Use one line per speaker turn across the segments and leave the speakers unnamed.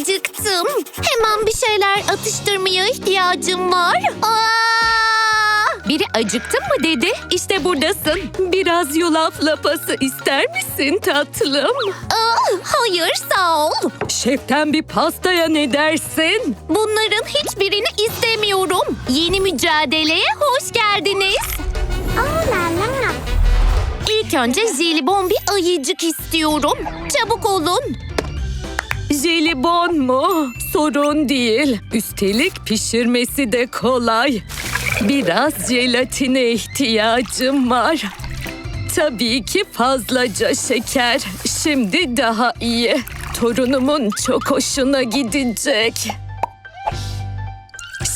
acıktım. Hemen bir şeyler atıştırmaya ihtiyacım var. Aa!
Biri acıktın mı dedi. İşte buradasın. Biraz yulaf lapası ister misin tatlım?
Aa, hayır sağ ol.
Şeften bir pastaya ne dersin?
Bunların hiçbirini istemiyorum. Yeni mücadeleye hoş geldiniz. İlk önce jelibon bir ayıcık istiyorum. Çabuk olun.
Jelibon mu? Sorun değil. Üstelik pişirmesi de kolay. Biraz jelatine ihtiyacım var. Tabii ki fazlaca şeker. Şimdi daha iyi. Torunumun çok hoşuna gidecek.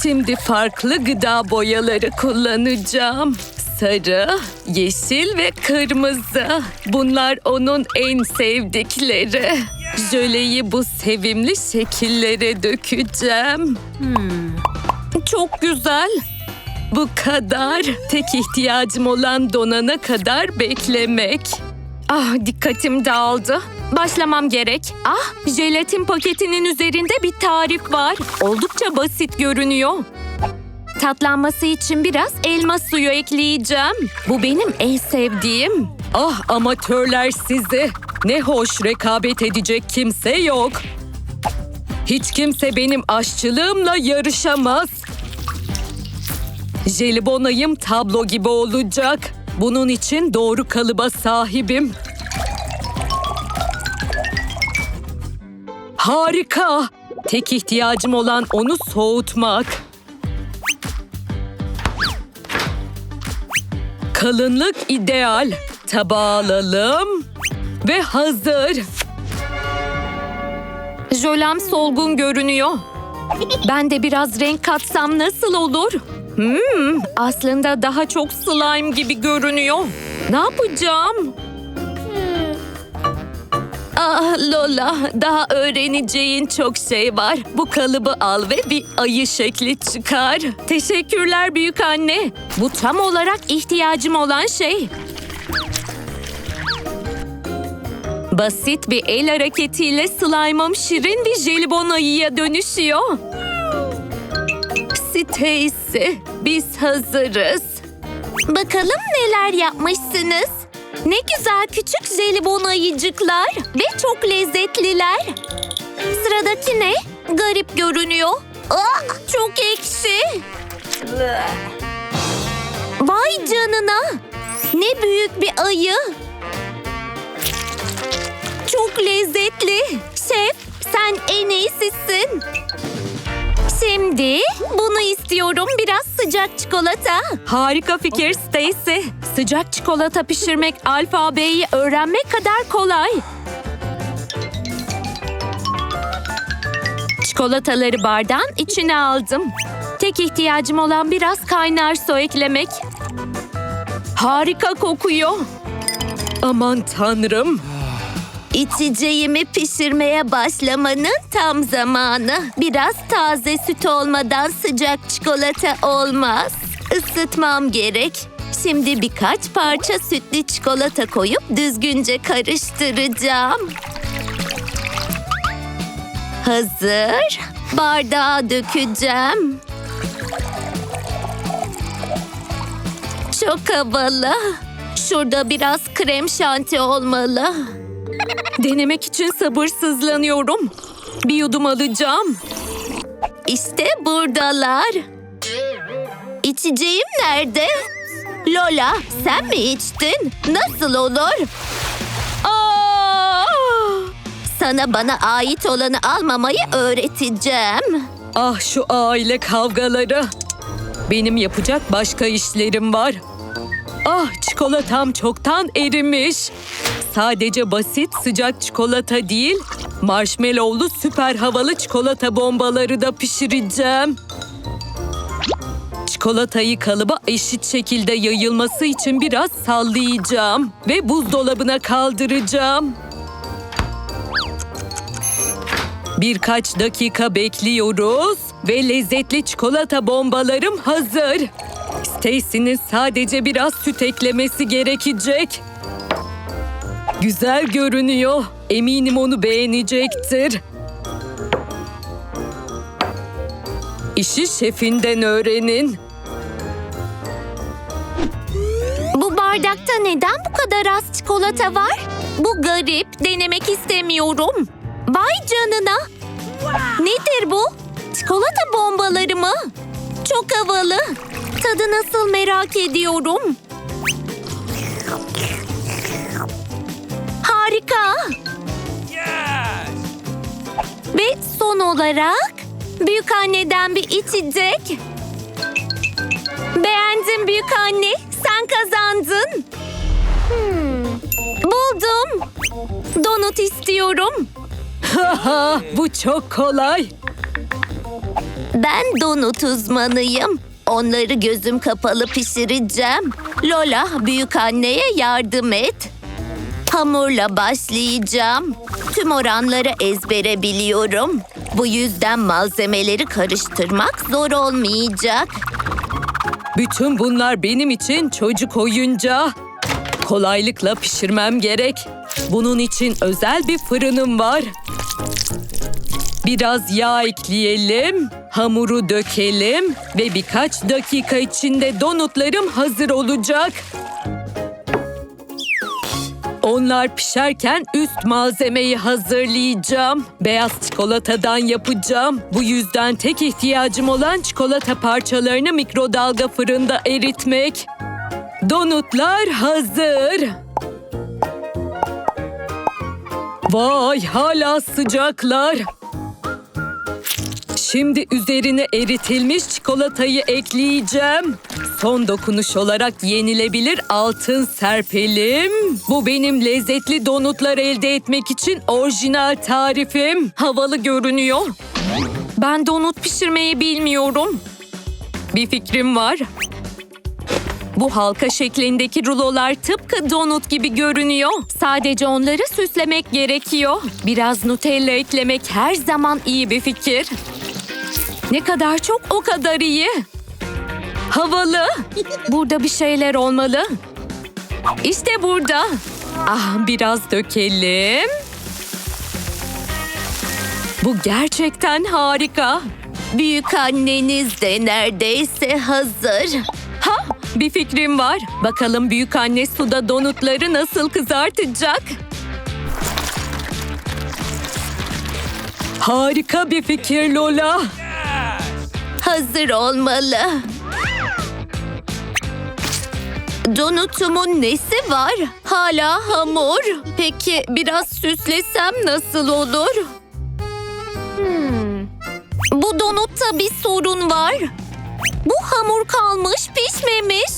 Şimdi farklı gıda boyaları kullanacağım. Sarı, yeşil ve kırmızı. Bunlar onun en sevdikleri. Jöleyi bu sevimli şekillere dökeceğim. Çok güzel. Bu kadar. Tek ihtiyacım olan donana kadar beklemek. Ah dikkatim dağıldı. Başlamam gerek. Ah jelatin paketinin üzerinde bir tarif var. Oldukça basit görünüyor. Tatlanması için biraz elma suyu ekleyeceğim. Bu benim en sevdiğim. Ah amatörler sizi. Ne hoş rekabet edecek kimse yok. Hiç kimse benim aşçılığımla yarışamaz. Jelibonayım tablo gibi olacak. Bunun için doğru kalıba sahibim. Harika. Tek ihtiyacım olan onu soğutmak. Kalınlık ideal. Tabağa alalım. Ve hazır. Jölem solgun görünüyor. Ben de biraz renk katsam nasıl olur? Hmm, aslında daha çok slime gibi görünüyor. Ne yapacağım? Ah Lola, daha öğreneceğin çok şey var. Bu kalıbı al ve bir ayı şekli çıkar. Teşekkürler büyük anne. Bu tam olarak ihtiyacım olan şey. Basit bir el hareketiyle slime'ım şirin bir jelibon ayıya dönüşüyor. Stacy, biz hazırız.
Bakalım neler yapmışsınız. Ne güzel küçük jelibon ayıcıklar ve çok lezzetliler. Sıradaki ne? Garip görünüyor. Aa, çok ekşi. Vay canına. Ne büyük bir ayı. Çok lezzetli. Şef, sen en iyisisin. Şimdi bunu istiyorum biraz sıcak çikolata.
Harika fikir Stacy. Sıcak çikolata pişirmek alfabeyi öğrenmek kadar kolay. Çikolataları bardağın içine aldım. Tek ihtiyacım olan biraz kaynar su eklemek. Harika kokuyor. Aman tanrım.
İçeceğimi pişirmeye başlamanın tam zamanı. Biraz taze süt olmadan sıcak çikolata olmaz. Isıtmam gerek. Şimdi birkaç parça sütlü çikolata koyup düzgünce karıştıracağım. Hazır. Bardağa dökeceğim. Çok havalı. Şurada biraz krem şanti olmalı.
Denemek için sabırsızlanıyorum. Bir yudum alacağım.
İşte buradalar. İçeceğim nerede? Lola sen mi içtin? Nasıl olur? Sana bana ait olanı almamayı öğreteceğim.
Ah şu aile kavgaları. Benim yapacak başka işlerim var. Ah çikolatam çoktan erimiş. Sadece basit sıcak çikolata değil, marshmallowlu süper havalı çikolata bombaları da pişireceğim. Çikolatayı kalıba eşit şekilde yayılması için biraz sallayacağım ve buzdolabına kaldıracağım. Birkaç dakika bekliyoruz ve lezzetli çikolata bombalarım hazır. Stacy'nin sadece biraz süt eklemesi gerekecek. Güzel görünüyor. Eminim onu beğenecektir. İşi şefinden öğrenin.
Bu bardakta neden bu kadar az çikolata var? Bu garip. Denemek istemiyorum. Vay canına. Nedir bu? Çikolata bombaları mı? Çok havalı. Tadı nasıl merak ediyorum. Harika. Ve son olarak büyük anneden bir içecek. Beğendim büyük anne. Sen kazandın. Hmm. Buldum. Donut istiyorum.
Haha, bu çok kolay.
Ben donut uzmanıyım. Onları gözüm kapalı pişireceğim. Lola, büyük anneye yardım et. Hamurla başlayacağım. Tüm oranları ezbere biliyorum. Bu yüzden malzemeleri karıştırmak zor olmayacak.
Bütün bunlar benim için çocuk oyuncağı. Kolaylıkla pişirmem gerek. Bunun için özel bir fırınım var. Biraz yağ ekleyelim, hamuru dökelim ve birkaç dakika içinde donutlarım hazır olacak. Onlar pişerken üst malzemeyi hazırlayacağım. Beyaz çikolatadan yapacağım. Bu yüzden tek ihtiyacım olan çikolata parçalarını mikrodalga fırında eritmek. Donutlar hazır. Vay hala sıcaklar. Şimdi üzerine eritilmiş çikolatayı ekleyeceğim. Son dokunuş olarak yenilebilir altın serpelim. Bu benim lezzetli donutlar elde etmek için orijinal tarifim. Havalı görünüyor. Ben donut pişirmeyi bilmiyorum. Bir fikrim var. Bu halka şeklindeki rulolar tıpkı donut gibi görünüyor. Sadece onları süslemek gerekiyor. Biraz Nutella eklemek her zaman iyi bir fikir. Ne kadar çok o kadar iyi. Havalı. Burada bir şeyler olmalı. İşte burada. Ah biraz dökelim. Bu gerçekten harika.
Büyük anneniz de neredeyse hazır.
Ha, bir fikrim var. Bakalım büyük anne suda donutları nasıl kızartacak? Harika bir fikir Lola.
Hazır olmalı. Donutumun nesi var? Hala hamur. Peki biraz süslesem nasıl olur? Hmm. Bu donutta bir sorun var. Bu hamur kalmış, pişmemiş.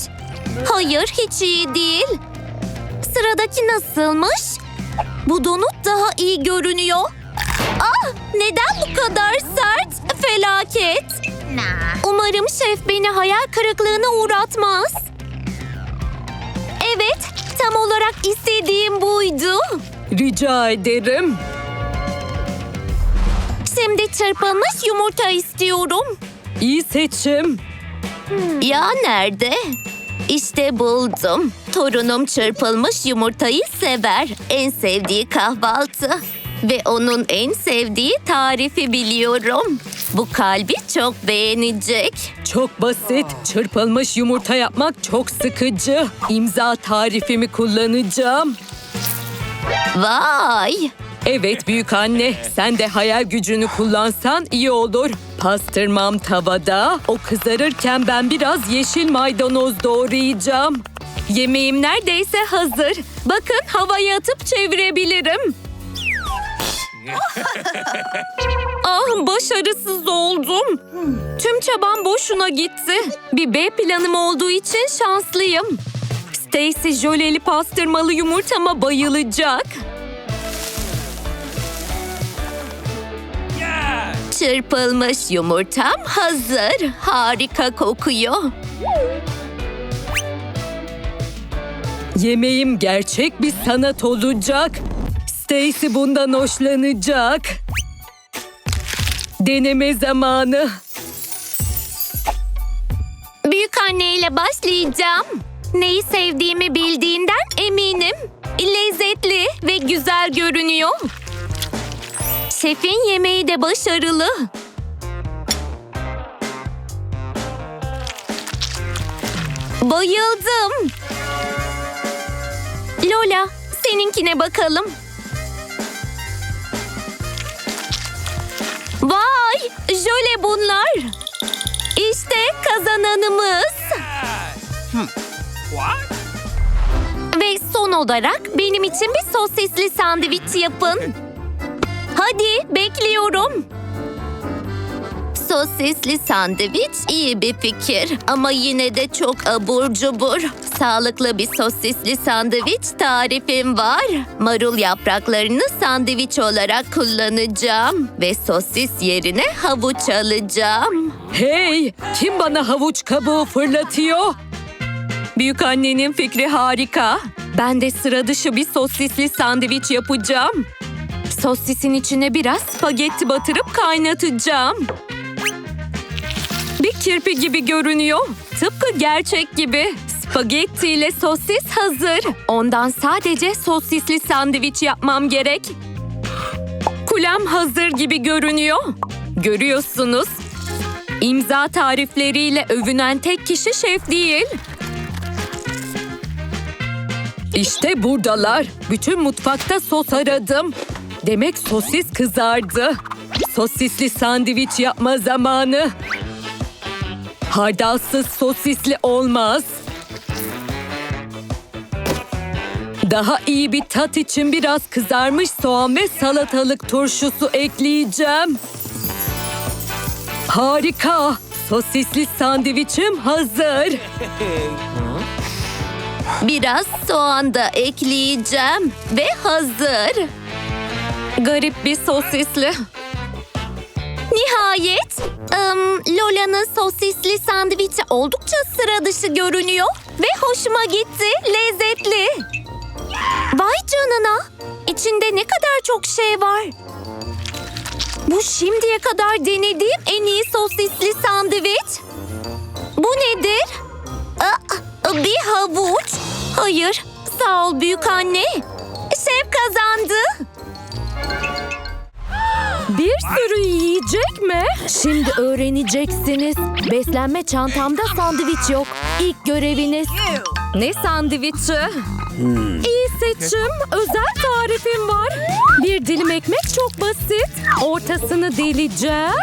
Hayır, hiç iyi değil. Sıradaki nasılmış? Bu donut daha iyi görünüyor. Ah, neden bu kadar sert? Felaket. Umarım şef beni hayal kırıklığına uğratmaz. Evet, tam olarak istediğim buydu.
Rica ederim.
Şimdi çırpılmış yumurta istiyorum.
İyi seçim.
Ya nerede? İşte buldum. Torunum çırpılmış yumurtayı sever. En sevdiği kahvaltı. Ve onun en sevdiği tarifi biliyorum. Bu kalbi çok beğenecek.
Çok basit. Çırpılmış yumurta yapmak çok sıkıcı. İmza tarifimi kullanacağım.
Vay!
Evet büyük anne, sen de hayal gücünü kullansan iyi olur. Pastırmam tavada. O kızarırken ben biraz yeşil maydanoz doğrayacağım. Yemeğim neredeyse hazır. Bakın havaya atıp çevirebilirim. ah başarısız oldum. Tüm çabam boşuna gitti. Bir B planım olduğu için şanslıyım. Stacy jöleli pastırmalı yumurtama bayılacak.
Çırpılmış yumurtam hazır. Harika kokuyor.
Yemeğim gerçek bir sanat olacak. Stacy bundan hoşlanacak. Deneme zamanı.
Büyük anneyle başlayacağım. Neyi sevdiğimi bildiğinden eminim. Lezzetli ve güzel görünüyor. Şefin yemeği de başarılı. Bayıldım. Lola, seninkine bakalım. Vay, jöle bunlar. İşte kazananımız. Ve son olarak benim için bir sosisli sandviç yapın. Hadi bekliyorum. Sosisli sandviç iyi bir fikir ama yine de çok abur cubur. Sağlıklı bir sosisli sandviç tarifim var. Marul yapraklarını sandviç olarak kullanacağım ve sosis yerine havuç alacağım.
Hey, kim bana havuç kabuğu fırlatıyor? Büyük annenin fikri harika. Ben de sıra dışı bir sosisli sandviç yapacağım. Sosisin içine biraz spagetti batırıp kaynatacağım. Bir kirpi gibi görünüyor. Tıpkı gerçek gibi. Spagetti ile sosis hazır. Ondan sadece sosisli sandviç yapmam gerek. Kulem hazır gibi görünüyor. Görüyorsunuz. İmza tarifleriyle övünen tek kişi şef değil. İşte buradalar. Bütün mutfakta sos aradım. Demek sosis kızardı. Sosisli sandviç yapma zamanı. Hardalsız sosisli olmaz. Daha iyi bir tat için biraz kızarmış soğan ve salatalık turşusu ekleyeceğim. Harika! Sosisli sandviçim hazır.
Biraz soğan da ekleyeceğim ve hazır.
Garip bir sosisli.
Nihayet ım, Lola'nın sosisli sandviçi oldukça sıra dışı görünüyor ve hoşuma gitti. Lezzetli. Vay canına. İçinde ne kadar çok şey var. Bu şimdiye kadar denediğim en iyi sosisli sandviç. Bu nedir? Bir havuç. Hayır. Sağ ol büyük anne. Şef kazandı.
Bir sürü yiyecek mi?
Şimdi öğreneceksiniz. Beslenme çantamda sandviç yok. İlk göreviniz
Ne sandviçi? İyi seçim. Özel tarifim var. Bir dilim ekmek çok basit. Ortasını deleceğim.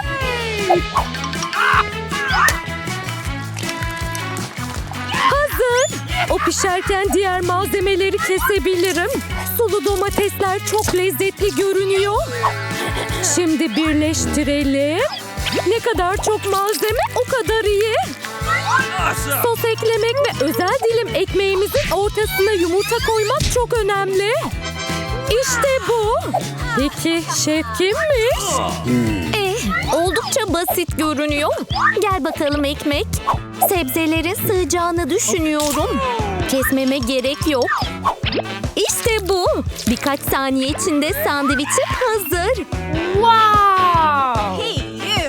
Hazır. O pişerken diğer malzemeleri kesebilirim. Sulu domatesler çok lezzetli görünüyor. Şimdi birleştirelim. Ne kadar çok malzeme o kadar iyi. Sos eklemek ve özel dilim ekmeğimizin ortasına yumurta koymak çok önemli. İşte bu. Peki şef kimmiş?
Eh, oldukça basit görünüyor. Gel bakalım ekmek. Sebzelerin sığacağını düşünüyorum. Kesmeme gerek yok. İşte bu. Birkaç saniye içinde sandviçim hazır.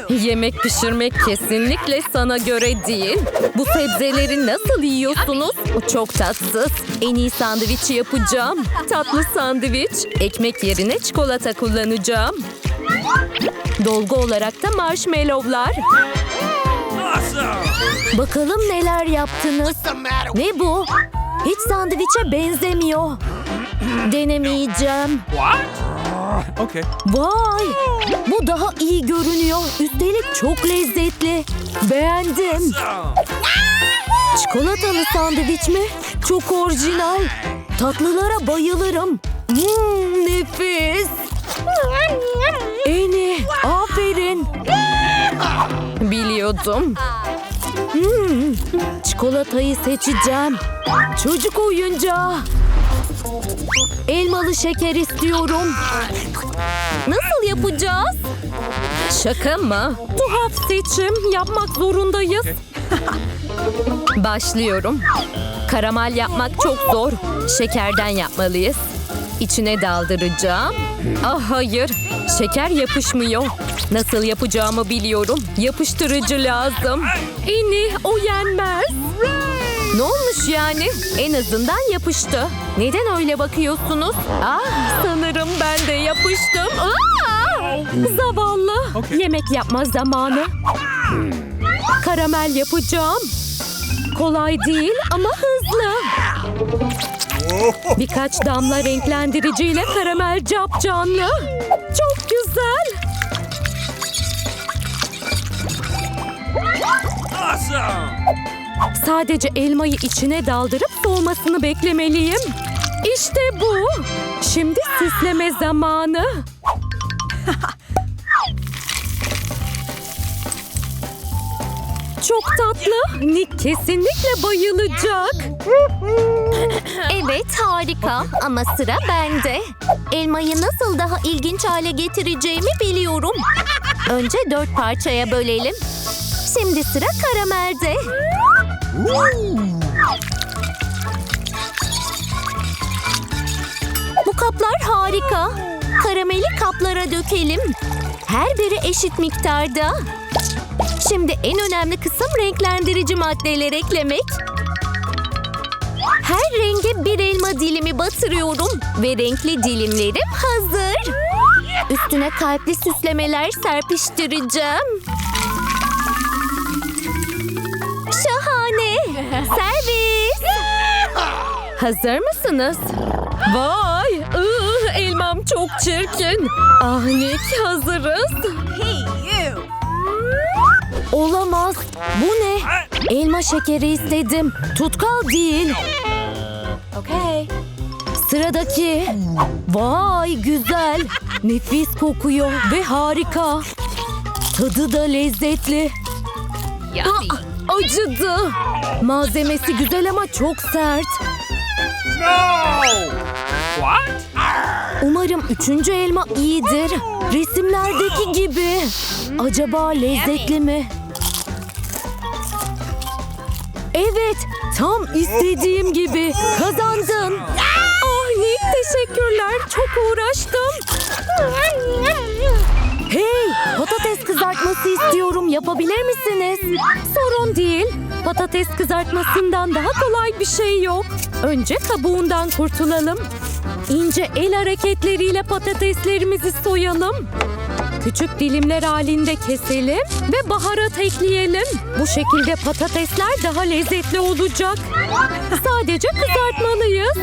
Yemek pişirmek kesinlikle sana göre değil. Bu sebzeleri nasıl yiyorsunuz? O çok tatsız. En iyi sandviçi yapacağım. Tatlı sandviç. Ekmek yerine çikolata kullanacağım. Dolgu olarak da marshmallowlar.
Bakalım neler yaptınız. Ne bu? Hiç sandviçe benzemiyor. Denemeyeceğim.
Okay.
Vay! Bu daha iyi görünüyor. Üstelik çok lezzetli. Beğendim. Çikolatalı sandviç mi? Çok orijinal. Tatlılara bayılırım. Hmm, nefis. Eni, aferin.
Biliyordum.
Hmm, çikolatayı seçeceğim. Çocuk oyuncağı. Elmalı şeker istiyorum.
Nasıl yapacağız?
Şaka mı? Tuhaf seçim. Yapmak zorundayız. Başlıyorum. Karamel yapmak çok zor. Şekerden yapmalıyız. İçine daldıracağım. Ah hayır. Şeker yapışmıyor. Nasıl yapacağımı biliyorum. Yapıştırıcı lazım. İni o yenmez. Ne olmuş yani? En azından yapıştı. Neden öyle bakıyorsunuz? Ah sanırım ben de yapıştım. Aa! Zavallı.
Okey.
Yemek yapma zamanı. Karamel yapacağım. kolay değil ama hızlı. Birkaç damla renklendiriciyle karamel cap canlı. Çok güzel.
Awesome!
Sadece elmayı içine daldırıp soğumasını beklemeliyim. İşte bu. Şimdi süsleme zamanı. Çok tatlı. Nick kesinlikle bayılacak.
Evet harika ama sıra bende. Elmayı nasıl daha ilginç hale getireceğimi biliyorum. Önce dört parçaya bölelim. Şimdi sıra karamelde. Bu kaplar harika. Karameli kaplara dökelim. Her biri eşit miktarda. Şimdi en önemli kısım renklendirici maddeler eklemek. Her renge bir elma dilimi batırıyorum ve renkli dilimlerim hazır. Üstüne kalpli süslemeler serpiştireceğim.
Hazır mısınız? Vay! ıh, elmam çok çirkin. Ah Nick hazırız. Olamaz. Bu ne? Elma şekeri istedim. Tutkal değil.
Okay.
Sıradaki. Vay güzel. Nefis kokuyor ve harika. Tadı da lezzetli. Ah, acıdı. Malzemesi güzel ama çok sert. Umarım üçüncü elma iyidir. Resimlerdeki gibi. Acaba lezzetli mi? Evet, tam istediğim gibi. Kazandın. Ah Nick teşekkürler. Çok uğraştım. Hey, patates kızartması istiyorum. Yapabilir misiniz? Sorun değil. Patates kızartmasından daha kolay bir şey yok. Önce kabuğundan kurtulalım. İnce el hareketleriyle patateslerimizi soyalım. Küçük dilimler halinde keselim ve baharat ekleyelim. Bu şekilde patatesler daha lezzetli olacak. Sadece kızartmalıyız.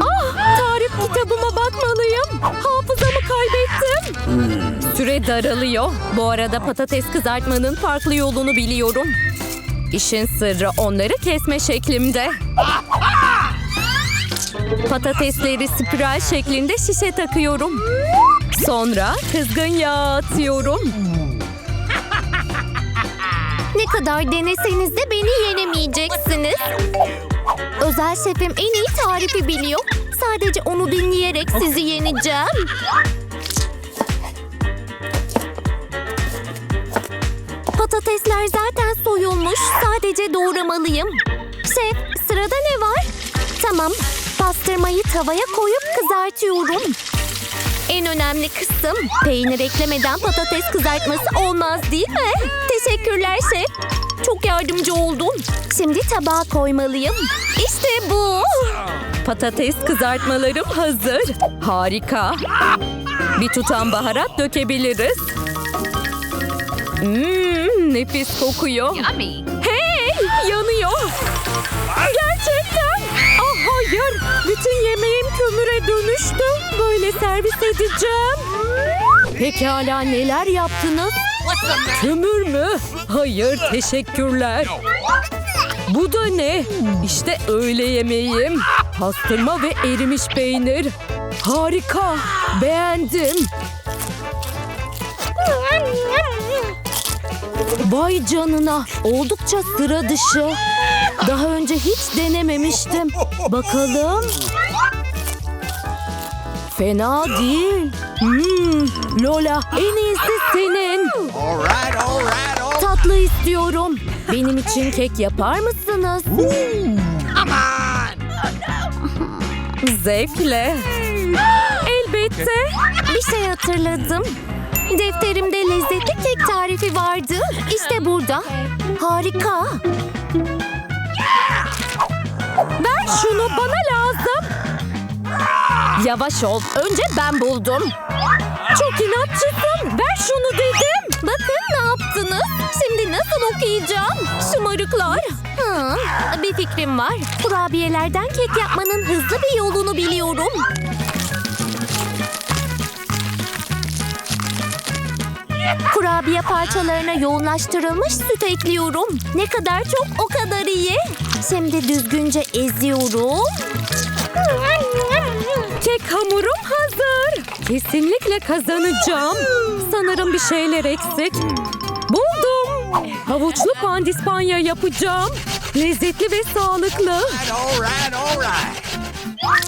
Ah, tarif kitabıma bakmalıyım. Hafızamı kaybettim. Süre daralıyor. Bu arada patates kızartmanın farklı yolunu biliyorum. İşin sırrı onları kesme şeklimde. Patatesleri spiral şeklinde şişe takıyorum. Sonra kızgın yağ atıyorum.
Ne kadar deneseniz de beni yenemeyeceksiniz. Özel şefim en iyi tarifi biliyor. Sadece onu dinleyerek sizi yeneceğim. Doğramalıyım. Şef, sırada ne var? Tamam, pastırmayı tavaya koyup kızartıyorum. En önemli kısım peynir eklemeden patates kızartması olmaz değil mi? Teşekkürler şef. Çok yardımcı oldun. Şimdi tabağa koymalıyım. İşte bu.
Patates kızartmalarım hazır. Harika. Bir tutam baharat dökebiliriz. Mmm, nefis kokuyor. Hey, hayır, bütün yemeğim kömüre dönüştü. Böyle servis edeceğim. Pekala neler yaptınız? Kömür mü? Hayır, teşekkürler. Bu da ne? İşte öğle yemeğim. Pastırma ve erimiş peynir. Harika. Beğendim. Vay canına. Oldukça sıra dışı. Daha önce hiç denememiştim. Bakalım. Fena değil. Hmm, Lola en iyisi senin.
All right, all right, all
Tatlı istiyorum. Benim için kek yapar mısınız? Zevkle. Elbette.
Bir şey hatırladım. Defterimde lezzetli kek tarifi vardı. İşte burada. Harika.
Ver şunu bana lazım. Yavaş ol. Önce ben buldum. Çok inatçısın. Ver şunu dedim.
Bakın ne yaptınız. Şimdi nasıl okuyacağım? Şımarık çocuklar. Hı, bir fikrim var. Kurabiyelerden kek yapmanın hızlı bir yolunu biliyorum. Kurabiye parçalarına yoğunlaştırılmış süt ekliyorum. Ne kadar çok o kadar iyi. Şimdi düzgünce eziyorum.
Kek hamurum hazır. Kesinlikle kazanacağım. Sanırım bir şeyler eksik. Buldum. Havuçlu pandispanya yapacağım. Lezzetli ve sağlıklı.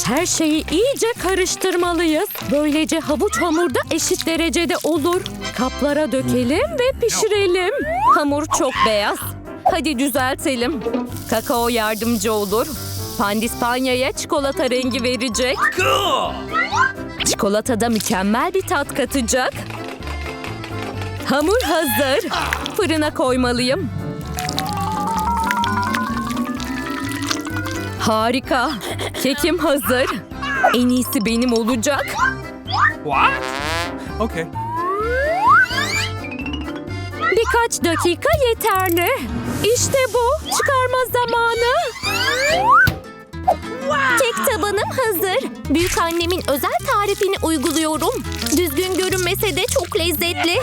Her şeyi iyice karıştırmalıyız. Böylece havuç hamurda eşit derecede olur. Kaplara dökelim ve pişirelim. Hamur çok beyaz. Hadi düzeltelim. Kakao yardımcı olur. Pandispanyaya çikolata rengi verecek. Çikolatada mükemmel bir tat katacak. Hamur hazır. Fırına koymalıyım. Harika. Kekim hazır. En iyisi benim olacak.
What? Okay.
Birkaç dakika yeterli. İşte bu. Çıkarma zamanı.
Kek tabanım hazır. Büyük annemin özel tarifini uyguluyorum. Düzgün görünmese de çok lezzetli.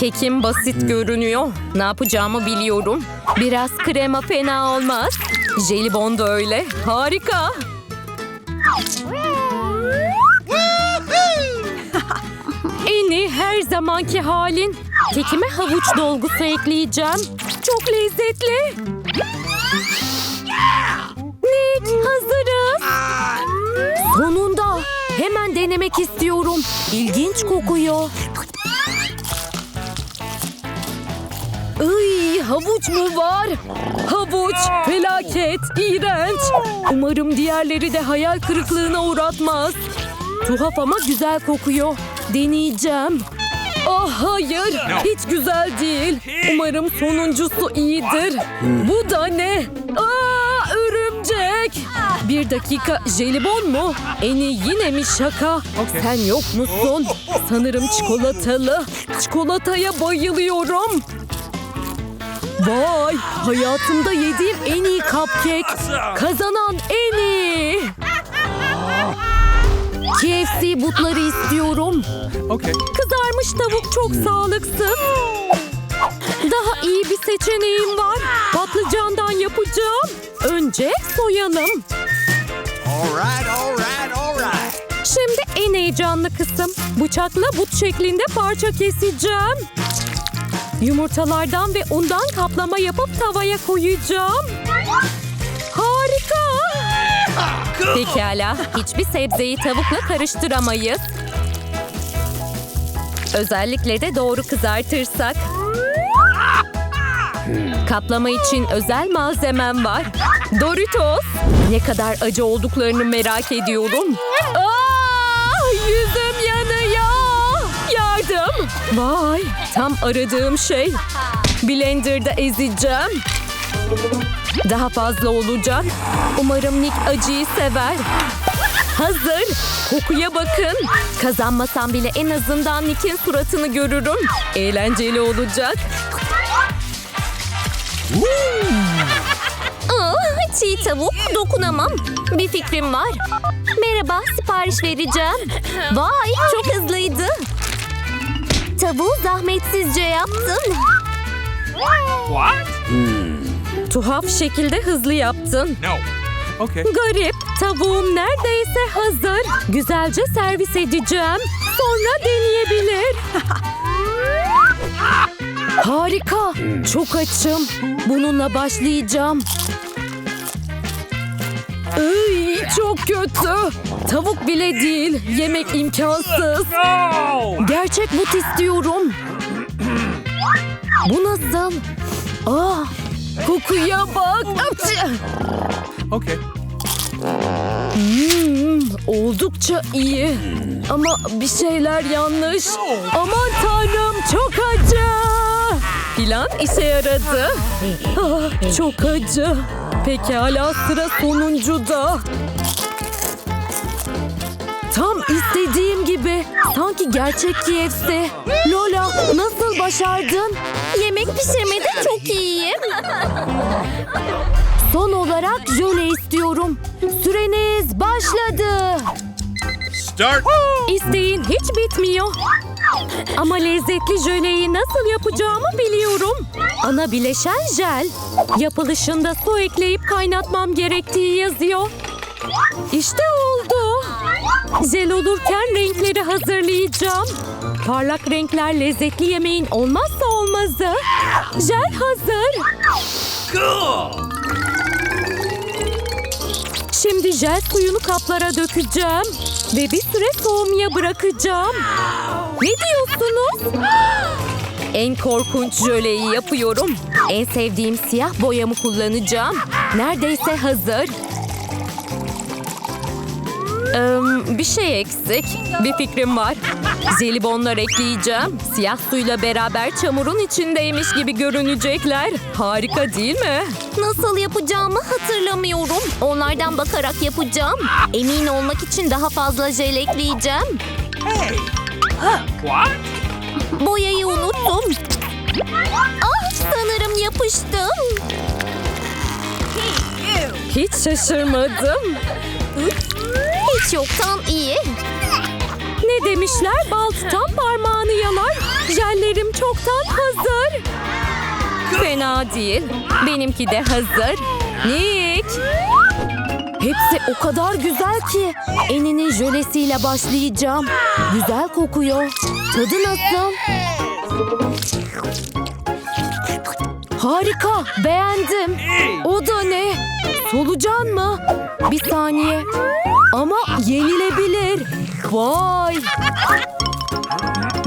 Kekim basit görünüyor. Ne yapacağımı biliyorum. Biraz krema fena olmaz. Jelibon da öyle. Harika. Zamanki halin. Kekime havuç dolgusu ekleyeceğim. Çok lezzetli. Nick hazırız. Sonunda. Hemen denemek istiyorum. İlginç kokuyor. Iy, havuç mu var? Havuç, felaket, iğrenç. Umarım diğerleri de hayal kırıklığına uğratmaz. Tuhaf ama güzel kokuyor. Deneyeceğim. Ah hayır, hiç güzel değil. Umarım sonuncusu iyidir. Bu da ne? Aa, örümcek. Bir dakika, jelibon mu? En iyi yine mi şaka? Sen yok musun? Sanırım çikolatalı. Çikolataya bayılıyorum. Vay! Hayatımda yediğim en iyi cupcake. Kazanan en iyi. KFC butları istiyorum.
Okay.
Kızarmış tavuk çok sağlıksız. Daha iyi bir seçeneğim var. Patlıcandan yapacağım. Önce soyalım. Şimdi en heyecanlı kısım. Bıçakla but şeklinde parça keseceğim. Yumurtalardan ve undan kaplama yapıp tavaya koyacağım. Harika! Pekala, hiçbir sebzeyi tavukla karıştıramayız. Özellikle de doğru kızartırsak. Kaplama için özel malzemem var. Doritos. Ne kadar acı olduklarını merak ediyorum. Aa, yüzüm yanıyor. Yardım. Vay, tam aradığım şey. Blender'da ezeceğim. Daha fazla olacak. Umarım Nick acıyı sever. Hazır. Kokuya bakın. Kazanmasam bile en azından Nick'in suratını görürüm. Eğlenceli olacak.
Aa, çiğ tavuk dokunamam. Bir fikrim var. Merhaba sipariş vereceğim. Vay çok hızlıydı. Tavuğu zahmetsizce yaptın.
What?
Tuhaf şekilde hızlı yaptın.
No. Okay.
Garip. Tavuğum neredeyse hazır. Güzelce servis edeceğim. Sonra deneyebilir. Harika. Çok açım. Bununla başlayacağım. Iy, çok kötü. Tavuk bile değil. Yemek imkansız. Gerçek but istiyorum. Bu nasıl? Aa, kokuya bak. Apçı.
Okay.
Hmm, oldukça iyi. Ama bir şeyler yanlış. Aman tanrım çok acı. Plan işe yaradı. Ah, çok acı. Pekala sıra sonuncuda. Tam istediğim gibi. gibi. Sanki gerçek KFC. Lola nasıl başardın?
Yemek pişirmede çok iyiyim.
Son olarak jöle istiyorum. Süreniz başladı.
Start.
İsteğin hiç bitmiyor. Ama lezzetli jöleyi nasıl yapacağımı biliyorum. Ana bileşen jel. Yapılışında su ekleyip kaynatmam gerektiği yazıyor. İşte oldu. Jel olurken renkleri hazırlayacağım. Parlak renkler lezzetli yemeğin olmazsa olmazı. Jel hazır. Şimdi jel suyunu kaplara dökeceğim. Ve bir süre soğumaya bırakacağım. Ne diyorsunuz? En korkunç jöleyi yapıyorum. En sevdiğim siyah boyamı kullanacağım. Neredeyse hazır. Ee, bir şey eksik. Bir fikrim var. Jelibonlar ekleyeceğim. Siyah suyla beraber çamurun içindeymiş gibi görünecekler. Harika değil mi?
Nasıl yapacağımı hatırlamıyorum. Onlardan bakarak yapacağım. Emin olmak için daha fazla jel ekleyeceğim.
What?
Boyayı unuttum. Ah sanırım yapıştım.
Hiç şaşırmadım.
Hiç yoktan iyi.
Ne demişler? Bal tutan parmağını yalar. Jellerim çoktan hazır. Fena değil. Benimki de hazır. Nick. Hepsi o kadar güzel ki. Eninin jölesiyle başlayacağım. Güzel kokuyor. Tadı nasıl? Harika. Beğendim. O da ne? Solucan mı? Bir saniye. Vay!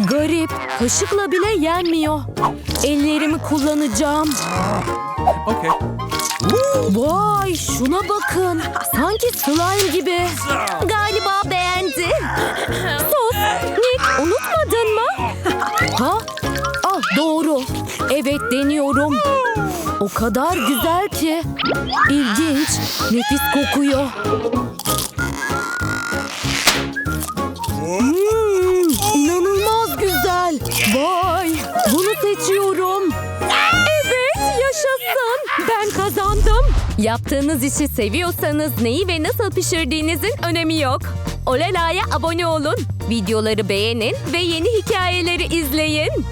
Garip. Kaşıkla bile yenmiyor. Ellerimi kullanacağım.
Okay.
Vay şuna bakın. Sanki slime gibi.
Galiba beğendi.
Sus. Nick unutmadın mı? Ha? Ah doğru. Evet deniyorum. O kadar güzel ki. İlginç. Nefis kokuyor. Yaptığınız işi seviyorsanız neyi ve nasıl pişirdiğinizin önemi yok. Olala'ya abone olun. Videoları beğenin ve yeni hikayeleri izleyin.